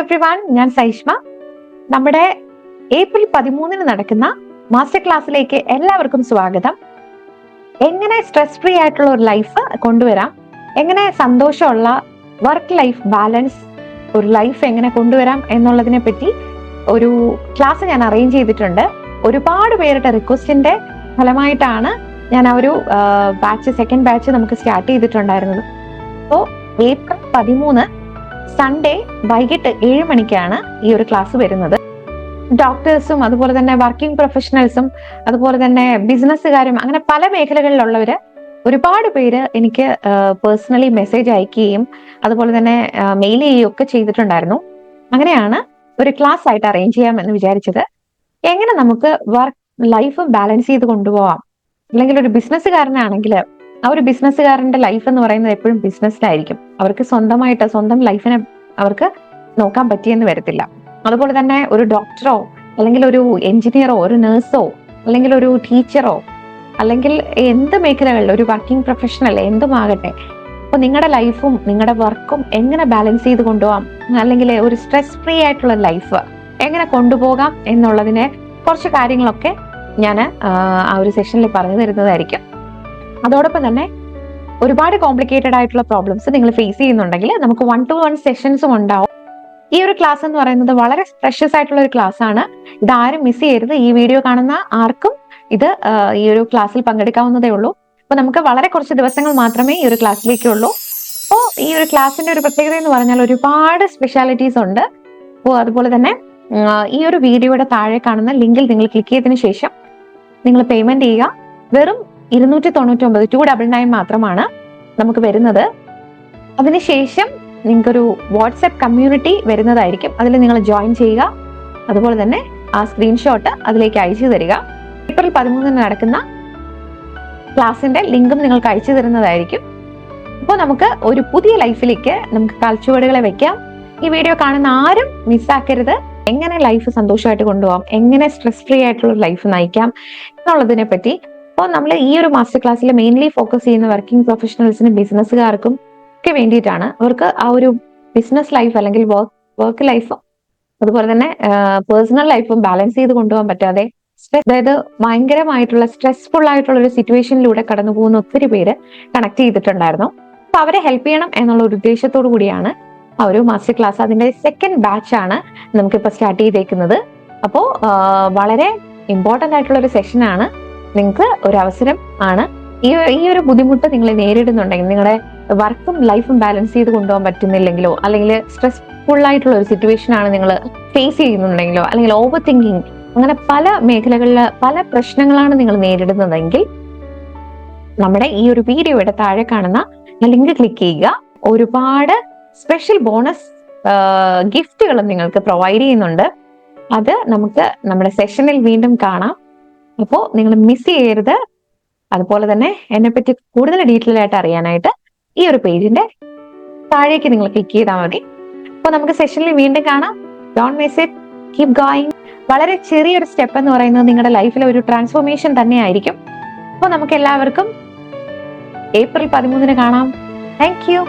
Every one ഞാൻ സൈഷ്മ. നമ്മുടെ April പതിമൂന്നിന് നടക്കുന്ന മാസ്റ്റർ ക്ലാസ്സിലേക്ക് എല്ലാവർക്കും സ്വാഗതം. എങ്ങനെ സ്ട്രെസ് ഫ്രീ ആയിട്ടുള്ള ഒരു ലൈഫ് കൊണ്ടുവരാം? എങ്ങനെ സന്തോഷമുള്ള വർക്ക് ലൈഫ് ബാലൻസ് ഒരു ലൈഫ് എങ്ങനെ കൊണ്ടുവരാം എന്നുള്ളതിനെ പറ്റി ഒരു ക്ലാസ് ഞാൻ അറേഞ്ച് ചെയ്തിട്ടുണ്ട്. ഒരുപാട് പേരുടെ റിക്വസ്റ്റിന്റെ ഫലമായിട്ടാണ് ഞാൻ ആ ഒരു ബാച്ച് സെക്കൻഡ് ബാച്ച് നമുക്ക് സ്റ്റാർട്ട് ചെയ്തിട്ടുണ്ടായിരുന്നത്. അപ്പോൾ ഏപ്രിൽ പതിമൂന്ന് സൺഡേ വൈകിട്ട് ഏഴ് മണിക്കാണ് ഈ ഒരു ക്ലാസ് വരുന്നത്. ഡോക്ടേഴ്സും അതുപോലെ തന്നെ വർക്കിംഗ് പ്രൊഫഷണൽസും അതുപോലെ തന്നെ ബിസിനസ്സുകാരും അങ്ങനെ പല മേഖലകളിലുള്ളവര് ഒരുപാട് പേര് എനിക്ക് പേഴ്സണലി മെസ്സേജ് അയക്കുകയും അതുപോലെ തന്നെ മെയിൽ ചെയ്യുകയും ഒക്കെ ചെയ്തിട്ടുണ്ടായിരുന്നു. അങ്ങനെയാണ് ഒരു ക്ലാസ് ആയിട്ട് അറേഞ്ച് ചെയ്യാം എന്ന് വിചാരിച്ചത്. എങ്ങനെ നമുക്ക് വർക്ക് ലൈഫ് ബാലൻസ് ചെയ്ത് കൊണ്ടുപോവാം? അല്ലെങ്കിൽ ഒരു ബിസിനസ്സുകാരനാണെങ്കിൽ ആ ഒരു ബിസിനസ്സുകാരന്റെ ലൈഫ് എന്ന് പറയുന്നത് എപ്പോഴും ബിസിനസ്സിലായിരിക്കും അവർക്ക് സ്വന്തമായിട്ട് സ്വന്തം ലൈഫിനെ അവർക്ക് നോക്കാൻ പറ്റിയെന്ന് വരത്തില്ല. അതുപോലെ തന്നെ ഒരു ഡോക്ടറോ അല്ലെങ്കിൽ ഒരു എഞ്ചിനീയറോ ഒരു നേഴ്സോ അല്ലെങ്കിൽ ഒരു ടീച്ചറോ അല്ലെങ്കിൽ എന്ത് മേഖലകളിൽ ഒരു വർക്കിംഗ് പ്രൊഫഷണൽ എന്തുമാകട്ടെ അപ്പൊ നിങ്ങളുടെ ലൈഫും നിങ്ങളുടെ വർക്കും എങ്ങനെ ബാലൻസ് ചെയ്ത് കൊണ്ടുപോകാം? അല്ലെങ്കിൽ ഒരു സ്ട്രെസ് ഫ്രീ ആയിട്ടുള്ള ലൈഫ് എങ്ങനെ കൊണ്ടുപോകാം? എന്നുള്ളതിനെ കുറച്ച് കാര്യങ്ങളൊക്കെ ഞാൻ ആ ഒരു സെഷനിൽ പറഞ്ഞു തരുന്നതായിരിക്കും. അതോടൊപ്പം തന്നെ ഒരുപാട് കോംപ്ലിക്കേറ്റഡ് ആയിട്ടുള്ള പ്രോബ്ലംസ് നിങ്ങൾ ഫേസ് ചെയ്യുന്നുണ്ടെങ്കിൽ നമുക്ക് വൺ ടു വൺ സെഷൻസും ഉണ്ടാവും. ഈ ഒരു ക്ലാസ് എന്ന് പറയുന്നത് വളരെ പ്രഷ്യസ് ആയിട്ടുള്ള ഒരു ക്ലാസ് ആണ്. ഇത് ആരും മിസ് ചെയ്യരുത്. ഈ വീഡിയോ കാണുന്ന ആർക്കും ഇത് ഈ ഒരു ക്ലാസ്സിൽ പങ്കെടുക്കാവുന്നതേ ഉള്ളൂ. അപ്പൊ നമുക്ക് വളരെ കുറച്ച് ദിവസങ്ങൾ മാത്രമേ ഈ ഒരു ക്ലാസ്സിലേക്കുള്ളൂ അപ്പോൾ ഈ ഒരു ക്ലാസ്സിന്റെ ഒരു പ്രത്യേകത എന്ന് പറഞ്ഞാൽ ഒരുപാട് സ്പെഷ്യാലിറ്റീസ് ഉണ്ട്. അപ്പോൾ അതുപോലെ തന്നെ ഈ ഒരു വീഡിയോയുടെ താഴെ കാണുന്ന ലിങ്കിൽ നിങ്ങൾ ക്ലിക്ക് ചെയ്തതിനു ശേഷം നിങ്ങൾ പേയ്മെന്റ് ചെയ്യുക. വെറും ഇരുന്നൂറ്റി തൊണ്ണൂറ്റി ഒമ്പത് ടു ഡബിൾ നയൻ മാത്രമാണ് നമുക്ക് വരുന്നത്. അതിനുശേഷം നിങ്ങൾക്കൊരു വാട്സപ്പ് കമ്മ്യൂണിറ്റി വരുന്നതായിരിക്കും. അതിൽ നിങ്ങൾ ജോയിൻ ചെയ്യുക. അതുപോലെ തന്നെ ആ സ്ക്രീൻഷോട്ട് അതിലേക്ക് അയച്ചു തരിക. ഏപ്രിൽ പതിമൂന്നിന് നടക്കുന്ന ക്ലാസിന്റെ ലിങ്കും നിങ്ങൾക്ക് അയച്ചു തരുന്നതായിരിക്കും. അപ്പോൾ നമുക്ക് ഒരു പുതിയ ലൈഫിലേക്ക് നമുക്ക് കാൽച്ചുവടുകളെ വെക്കാം. ഈ വീഡിയോ കാണുന്ന ആരും മിസ്സാക്കരുത് എങ്ങനെ ലൈഫ് സന്തോഷമായിട്ട് കൊണ്ടുപോകാം? എങ്ങനെ സ്ട്രെസ് ഫ്രീ ആയിട്ടുള്ള ലൈഫ് നയിക്കാം? എന്നുള്ളതിനെ പറ്റി അപ്പോൾ നമ്മൾ ഈ ഒരു മാസ്റ്റർ ക്ലാസ്സിൽ മെയിൻലി ഫോക്കസ് ചെയ്യുന്ന വർക്കിംഗ് പ്രൊഫഷണൽസിനും ബിസിനസ്സുകാർക്കും ഒക്കെ വേണ്ടിയിട്ടാണ്. അവർക്ക് ആ ഒരു ബിസിനസ് ലൈഫ് അല്ലെങ്കിൽ വർക്ക് വർക്ക് ലൈഫും അതുപോലെ തന്നെ പേഴ്സണൽ ലൈഫും ബാലൻസ് ചെയ്ത് കൊണ്ടുപോകാൻ പറ്റാതെ അതായത് ഭയങ്കരമായിട്ടുള്ള സ്ട്രെസ്ഫുൾ ആയിട്ടുള്ള ഒരു സിറ്റുവേഷനിലൂടെ കടന്നു പോകുന്ന ഒത്തിരി പേര് കണക്ട് ചെയ്തിട്ടുണ്ടായിരുന്നു. അപ്പൊ അവരെ ഹെൽപ്പ് ചെയ്യണം എന്നുള്ള ഒരു ഉദ്ദേശത്തോടു കൂടിയാണ് ആ ഒരു മാസ്റ്റർ ക്ലാസ് അതിന്റെ സെക്കൻഡ് ബാച്ച് ആണ് നമുക്കിപ്പോൾ സ്റ്റാർട്ട് ചെയ്തേക്കുന്നത്. അപ്പോൾ വളരെ ഇമ്പോർട്ടന്റ് ആയിട്ടുള്ള ഒരു സെഷൻ ആണ് നിങ്ങൾക്ക് ഒരു അവസരം ആണ്. ഈ ഈ ഒരു ബുദ്ധിമുട്ട് നിങ്ങൾ നേരിടുന്നുണ്ടെങ്കിൽ നിങ്ങളുടെ വർക്കും ലൈഫും ബാലൻസ് ചെയ്ത് കൊണ്ടുപോകാൻ പറ്റുന്നില്ലെങ്കിലോ അല്ലെങ്കിൽ സ്ട്രെസ്ഫുൾ ആയിട്ടുള്ള ഒരു സിറ്റുവേഷൻ ആണ് നിങ്ങൾ ഫേസ് ചെയ്യുന്നുണ്ടെങ്കിലോ അല്ലെങ്കിൽ ഓവർ തിങ്കിങ് അങ്ങനെ പല മേഖലകളിൽ പല പ്രശ്നങ്ങളാണ് നിങ്ങൾ നേരിടുന്നതെങ്കിൽ നമ്മുടെ ഈ ഒരു വീഡിയോയുടെ താഴെ കാണുന്ന ലിങ്ക് ക്ലിക്ക് ചെയ്യുക. ഒരുപാട് സ്പെഷ്യൽ ബോണസ് ഗിഫ്റ്റുകളും നിങ്ങൾക്ക് പ്രൊവൈഡ് ചെയ്യുന്നുണ്ട്. അത് നമുക്ക് നമ്മുടെ സെഷനിൽ വീണ്ടും കാണാം. അപ്പോൾ നിങ്ങൾ മിസ് ചെയ്യരുത്. അതുപോലെ തന്നെ എന്നെ പറ്റി കൂടുതൽ ഡീറ്റെയിൽ ആയിട്ട് അറിയാനായിട്ട് ഈ ഒരു പേജിന്റെ താഴേക്ക് നിങ്ങൾ ക്ലിക്ക് ചെയ്താൽ മതി. അപ്പോൾ നമുക്ക് സെഷനിൽ വീണ്ടും കാണാം. Don't miss it keep going വളരെ ചെറിയൊരു സ്റ്റെപ്പ് എന്ന് പറയുന്നത് നിങ്ങളുടെ ലൈഫിലെ ഒരു ട്രാൻസ്ഫോർമേഷൻ തന്നെയായിരിക്കും അപ്പോൾ നമുക്ക് എല്ലാവർക്കും ഏപ്രിൽ പതിമൂന്നിന് കാണാം. Thank you